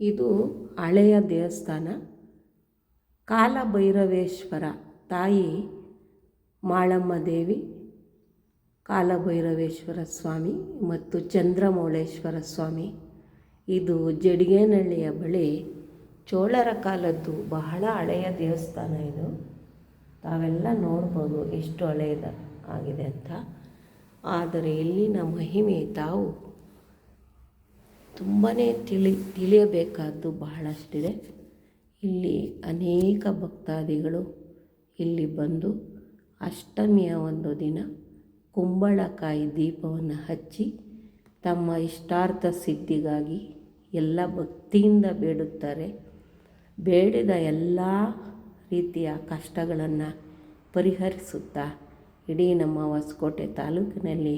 ಇದು ಹಳೆಯ ದೇವಸ್ಥಾನ. ಕಾಲಭೈರವೇಶ್ವರ ತಾಯಿ ಮಾಳಮ್ಮ ದೇವಿ, ಕಾಲಭೈರವೇಶ್ವರ ಸ್ವಾಮಿ ಮತ್ತು ಚಂದ್ರಮೌಳೇಶ್ವರ ಸ್ವಾಮಿ. ಇದು ಜಡಿಗೇನಹಳ್ಳಿಯ ಬಳಿ ಚೋಳರ ಕಾಲದ್ದು ಬಹಳ ಹಳೆಯ ದೇವಸ್ಥಾನ ಇದು. ತಾವೆಲ್ಲ ನೋಡ್ಬೋದು ಎಷ್ಟು ಹಳೆಯದ ಆಗಿದೆ ಅಂತ. ಆದರೆ ಇಲ್ಲಿನ ಮಹಿಮೆ ತಾವು ತುಂಬಾ ತಿಳಿ, ತಿಳಿಯಬೇಕಾದ್ದು ಬಹಳಷ್ಟಿದೆ. ಇಲ್ಲಿ ಅನೇಕ ಭಕ್ತಾದಿಗಳು ಇಲ್ಲಿ ಬಂದು ಅಷ್ಟಮಿಯ ಒಂದು ದಿನ ಕುಂಬಳಕಾಯಿ ದೀಪವನ್ನು ಹಚ್ಚಿ ತಮ್ಮ ಇಷ್ಟಾರ್ಥ ಸಿದ್ಧಿಗಾಗಿ ಎಲ್ಲ ಭಕ್ತಿಯಿಂದ ಬೇಡುತ್ತಾರೆ. ಬೇಡಿದ ಎಲ್ಲ ರೀತಿಯ ಕಷ್ಟಗಳನ್ನು ಪರಿಹರಿಸುತ್ತಾ ಇಡೀ ನಮ್ಮ ಹೊಸಕೋಟೆ ತಾಲೂಕಿನಲ್ಲಿ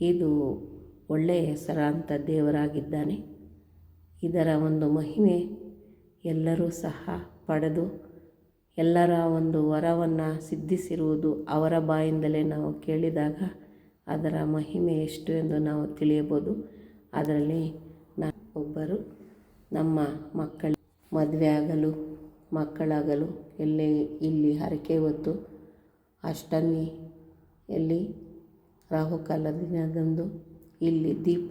ಇದು ಒಳ್ಳೆಯ ಹೆಸರಾಂತ ದೇವರಾಗಿದ್ದಾನೆ. ಇದರ ಒಂದು ಮಹಿಮೆ ಎಲ್ಲರೂ ಸಹ ಪಡೆದು ಎಲ್ಲರ ಒಂದು ವರವನ್ನು ಸಿದ್ಧಿಸಿರುವುದು ಅವರ ಬಾಯಿಂದಲೇ ನಾವು ಕೇಳಿದಾಗ ಅದರ ಮಹಿಮೆ ಎಷ್ಟು ಎಂದು ನಾವು ತಿಳಿಯಬೋದು ಅದರಲ್ಲಿ ನಾ ಒಬ್ಬರು ನಮ್ಮ ಮಕ್ಕಳ ಮದುವೆ ಆಗಲು, ಮಕ್ಕಳಾಗಲು ಎಲ್ಲಿ ಇಲ್ಲಿ ಹರಕೆ ಹೊತ್ತು ಅಷ್ಟಮಿಯಲ್ಲಿ ರಾಹುಕಾಲ ದಿನದಂದು ಇಲ್ಲಿ ದೀಪ,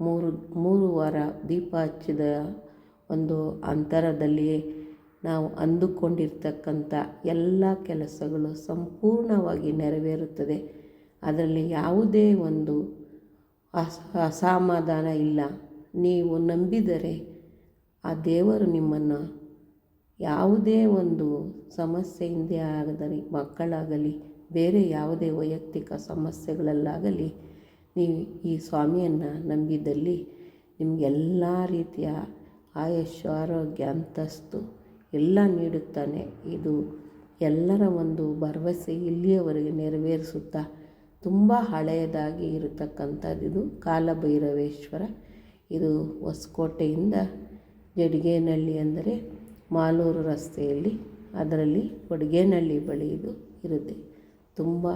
ಮೂರು ಮೂರು ವಾರ ದೀಪ ಹಚ್ಚಿದ ಒಂದು ಅಂತರದಲ್ಲಿಯೇ ನಾವು ಅಂದುಕೊಂಡಿರ್ತಕ್ಕಂಥ ಎಲ್ಲ ಕೆಲಸಗಳು ಸಂಪೂರ್ಣವಾಗಿ ನೆರವೇರುತ್ತದೆ. ಅದರಲ್ಲಿ ಯಾವುದೇ ಒಂದು ಅಸ, ಅಸಮಾಧಾನ ಇಲ್ಲ. ನೀವು ನಂಬಿದರೆ ಆ ದೇವರು ನಿಮ್ಮನ್ನು ಯಾವುದೇ ಒಂದು ಸಮಸ್ಯೆಯಿಂದ ಆಗದಲ್ಲಿ ಮಕ್ಕಳಾಗಲಿ, ಬೇರೆ ಯಾವುದೇ ವೈಯಕ್ತಿಕ ಸಮಸ್ಯೆಗಳಲ್ಲಾಗಲಿ ನೀವು ಈ ಸ್ವಾಮಿಯನ್ನು ನಂಬಿದಲ್ಲಿ ನಿಮಗೆಲ್ಲ ರೀತಿಯ ಆಯುಷ್ಯ, ಆರೋಗ್ಯ, ಅಂತಸ್ತು ಎಲ್ಲ ನೀಡುತ್ತಾನೆ. ಇದು ಎಲ್ಲರ ಒಂದು ಭರವಸೆ ಇಲ್ಲಿಯವರೆಗೆ ನೆರವೇರಿಸುತ್ತಾ ತುಂಬ ಹಳೆಯದಾಗಿ ಇರತಕ್ಕಂಥದ್ದು ಇದು ಕಾಲಭೈರವೇಶ್ವರ. ಇದು ಹೊಸಕೋಟೆಯಿಂದ ಜಡಿಗೇನಹಳ್ಳಿ ಅಂದರೆ ಮಾಲೂರು ರಸ್ತೆಯಲ್ಲಿ, ಅದರಲ್ಲಿ ಒಡ್ಗೇನಹಳ್ಳಿ ಬಳಿ ಇದು ಇರುತ್ತೆ. ತುಂಬ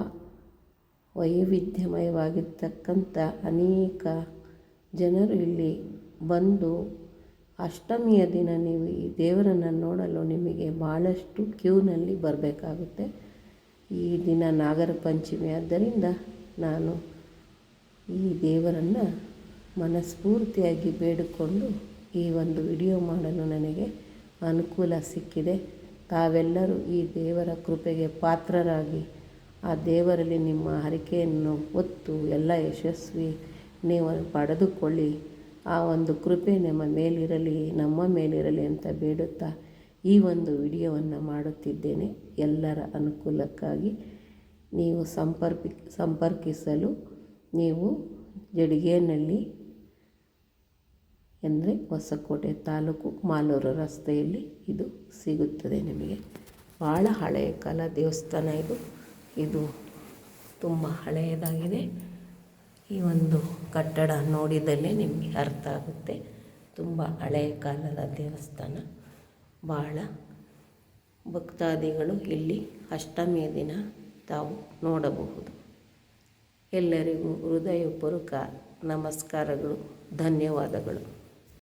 ವೈವಿಧ್ಯಮಯವಾಗಿರ್ತಕ್ಕಂಥ ಅನೇಕ ಜನರು ಇಲ್ಲಿ ಬಂದು ಅಷ್ಟಮಿಯ ದಿನ ನೀವು ಈ ದೇವರನ್ನು ನೋಡಲು ನಿಮಗೆ ಭಾಳಷ್ಟು ಕ್ಯೂನಲ್ಲಿ ಬರಬೇಕಾಗುತ್ತೆ. ಈ ದಿನ ನಾಗರ ಪಂಚಮಿ. ಆದ್ದರಿಂದ ನಾನು ಈ ದೇವರನ್ನು ಮನಸ್ಫೂರ್ತಿಯಾಗಿ ಬೇಡಿಕೊಂಡು ಈ ಒಂದು ವಿಡಿಯೋ ಮಾಡಲು ನನಗೆ ಅನುಕೂಲ ಸಿಕ್ಕಿದೆ. ತಾವೆಲ್ಲರೂ ಈ ದೇವರ ಕೃಪೆಗೆ ಪಾತ್ರರಾಗಿ ಆ ದೇವರಲ್ಲಿ ನಿಮ್ಮ ಹರಿಕೆಯನ್ನು ಒತ್ತು ಎಲ್ಲ ಯಶಸ್ವಿ ನೀವು ಪಡೆದುಕೊಳ್ಳಿ. ಆ ಒಂದು ಕೃಪೆ ನಿಮ್ಮ ಮೇಲಿರಲಿ, ನಮ್ಮ ಮೇಲಿರಲಿ ಅಂತ ಬೇಡುತ್ತಾ ಈ ಒಂದು ವಿಡಿಯೋವನ್ನು ಮಾಡುತ್ತಿದ್ದೇನೆ. ಎಲ್ಲರ ಅನುಕೂಲಕ್ಕಾಗಿ ನೀವು ಸಂಪರ್ಕಿ ಸಂಪರ್ಕಿಸಲು ನೀವು ಜಡಿಗೇನಲ್ಲಿ ಅಂದರೆ ಹೊಸಕೋಟೆ ತಾಲೂಕು ಮಾಲೂರು ರಸ್ತೆಯಲ್ಲಿ ಇದು ಸಿಗುತ್ತದೆ ನಿಮಗೆ. ಭಾಳ ಹಳೆಯ ಕಾಲ ದೇವಸ್ಥಾನ ಇದು. ಇದು ತುಂಬ ಹಳೆಯದಾಗಿದೆ. ಈ ಒಂದು ಕಟ್ಟಡ ನೋಡಿದಲ್ಲೇ ನಿಮಗೆ ಅರ್ಥ ಆಗುತ್ತೆ. ತುಂಬ ಹಳೆಯ ಕಾಲದ ದೇವಸ್ಥಾನ. ಭಾಳ ಭಕ್ತಾದಿಗಳು ಇಲ್ಲಿ ಅಷ್ಟಮಿಯ ದಿನ ತಾವು ನೋಡಬಹುದು. ಎಲ್ಲರಿಗೂ ಹೃದಯಪೂರ್ವಕ ನಮಸ್ಕಾರಗಳು, ಧನ್ಯವಾದಗಳು.